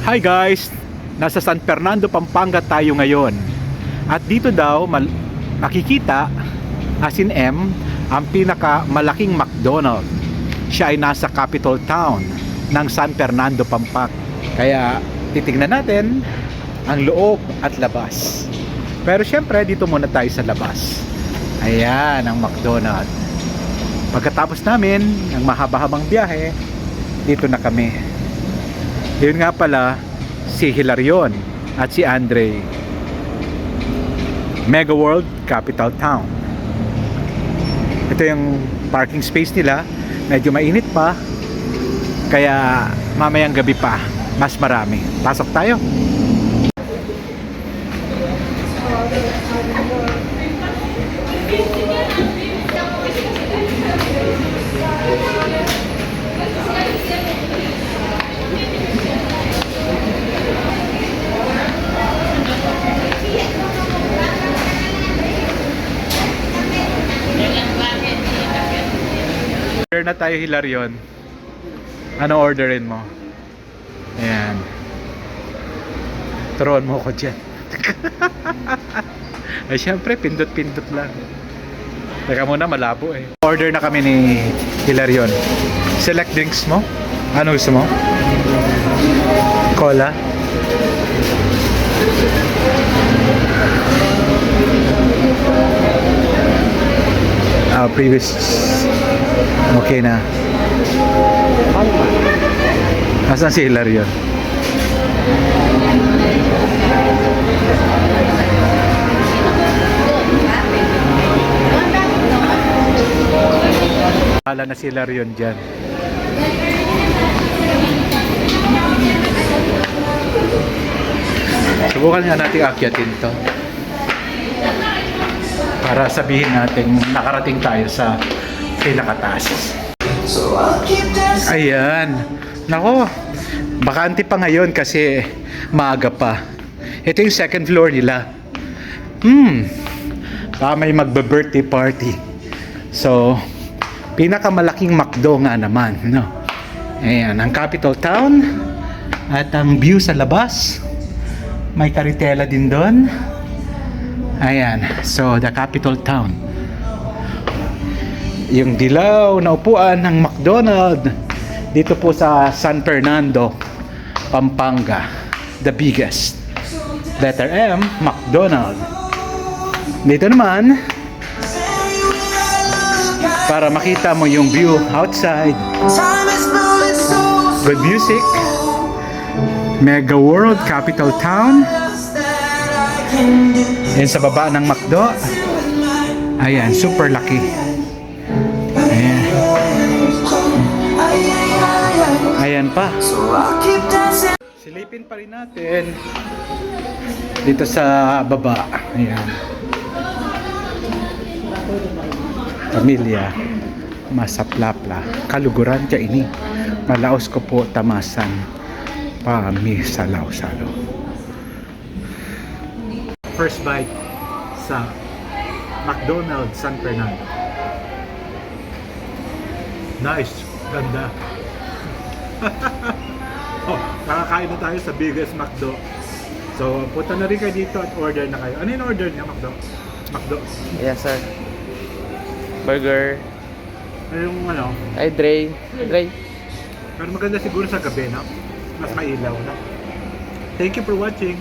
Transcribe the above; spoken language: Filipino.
Hi guys! Nasa San Fernando, Pampanga tayo ngayon. At dito daw mal- makikita, as in M, ang pinaka malaking McDonald. Siya ay nasa capital town ng San Fernando, Pampanga. Kaya titignan natin ang loob at labas. Pero syempre, dito muna tayo sa labas. Ayan ang McDonald. Pagkatapos namin ng mahaba-habang biyahe, dito na kami. Yun nga pala, si Hilarion at si Andre. Mega World Capital Town. Ito yung parking space nila. Medyo mainit pa. Kaya mamayang gabi pa, mas marami. Pasok tayo. Order na tayo Hilarion. Ano orderin mo? Ayan. Turuan mo ko dyan. Ay syempre, pindot-pindot lang. Teka muna, malabo eh. Order na kami ni Hilarion. Select drinks mo. Ano gusto mo? Cola? Ah, previous Okay na. Asan si Hilarion? Kala na si Hilarion dyan. Subukan nga natin akyatin to. Para sabihin natin nakarating tayo sa pinakataas. Ayan. Nako, bakante pa ngayon kasi maaga pa. Ito yung second floor nila. Hmm, baka may magbe-birthday party. So, pinakamalaking McDo nga naman, no? Ayan, ang capital town at ang view sa labas. May karitela din doon. Ayan, so the capital town yung dilaw na upuan ng McDonald dito po sa San Fernando, Pampanga. The biggest. Letter M, McDonald. Dito naman, para makita mo yung view outside. Good music. Mega World Capital Town. Yan sa baba ng McDo. Ayan, super lucky. Pa. Silipin pa rin natin. Dito sa baba. Ayan. Pamilya. Masaplapla. Kaluguran ka ini. Malaos ko po tamasan. Pami sa lausalo. First bite sa McDonald's San Fernando. Nice. Ganda. oh, nakakain na tayo sa biggest McDo. So, punta na rin kayo dito at order na kayo. Ano yung order niya, McDo? McDo. Yes, sir. Burger. Ano yung ano? Ay, Dre. Dre. Pero maganda siguro sa gabi, no? Mas mailaw, no? Thank you for watching.